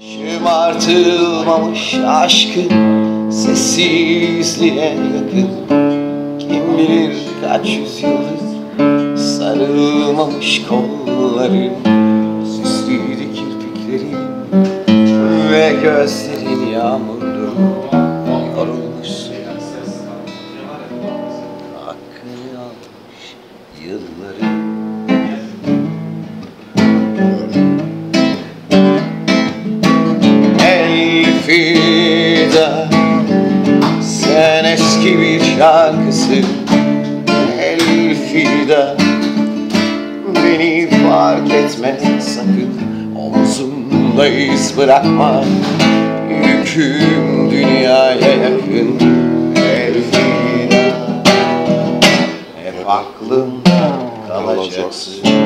Şımartılmamış aşkın sessizliğe yakın. Kim bilir kaç yüzyıldır sarılmamış kolları Süslüydü kirpiklerin ve gözlerin yağmurlu Elfida Sen eski bir şarkısın Elfida Beni fark etme sakın Omzumda iz bırakma. Yüküm dünyaya yakın Elfida Hep aklımda kalacaksın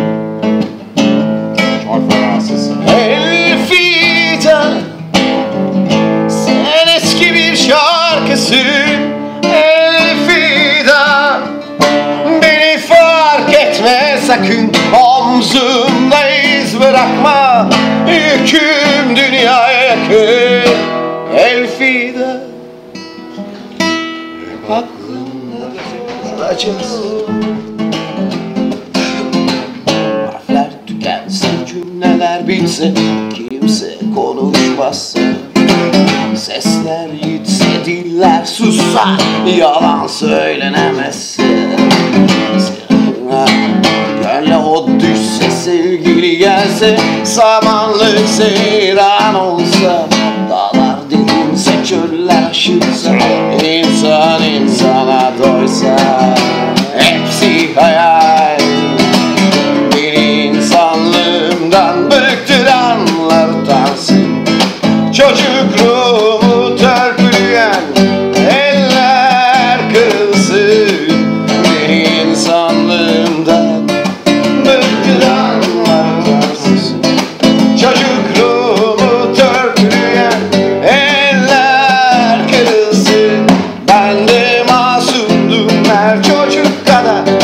Omzumda iz bırakma. Yüküm dünyaya yakın Elfida aklımda kalacaksın Harfler tükense, cümleler bitse Kimse konuşmazsa Sesler gitse, diller sussa Yalan söylenemezse sevgili gelse Samanlık seyran olsa Dağlar delinse, çöller aşılsa İnsan insana doysa obrigada.